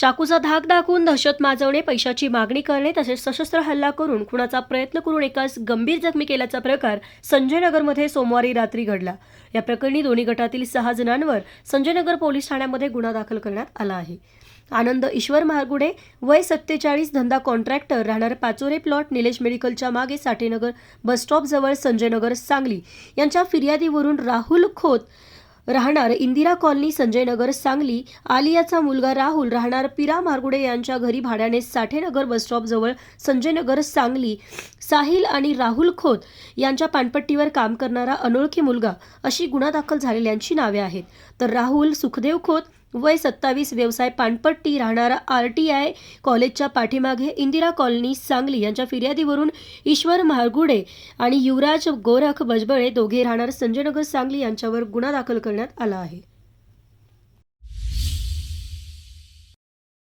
चाकूचा धाक दाखवून दहशत माजवणे पैशाची मागणी करणे तसेच सशस्त्र हल्ला करून खुणाचा प्रयत्न करून एकास गंभीर जखमी केल्याचा प्रकार संजयनगरमध्ये सोमवारी रात्री घडला. या प्रकरणी दोन्ही गटातील सहा जणांवर संजयनगर पोलीस ठाण्यामध्ये गुन्हा दाखल करण्यात आला आहे. आनंद ईश्वर महागुडे वय सत्तेचाळीस धंदा कॉन्ट्रॅक्टर राहणार पाचोरे प्लॉट निलेश मेडिकलच्या मागे साठेनगर बसस्टॉपजवळ संजयनगर सांगली. यांच्या फिर्यादीवरून राहुल खोत राहणार इंदिरा कॉलनी संजय नगर सांगली. आलियाचा मुलगा राहुल राहणार पिरा मारगुडे यांच्या घरी भाड्याने साठेनगर बसस्टॉपजवळ संजयनगर सांगली. साहिल आणि राहुल खोत यांच्या पानपट्टीवर काम करणारा अनोळखी मुलगा अशी गुन्हा दाखल झालेल्यांची नावे आहेत. तर राहुल सुखदेव खोत वय सत्तावीस व्यवसाय पानपट्टी राहणारा आर टी आय कॉलेजच्या पाठीमागे इंदिरा कॉलनी सांगली यांच्या फिर्यादीवरून ईश्वर महागुडे आणि युवराज गोरख बजबळे दोघे राहणार संजयनगर सांगली यांच्यावर गुन्हा दाखल करण्यात आला आहे.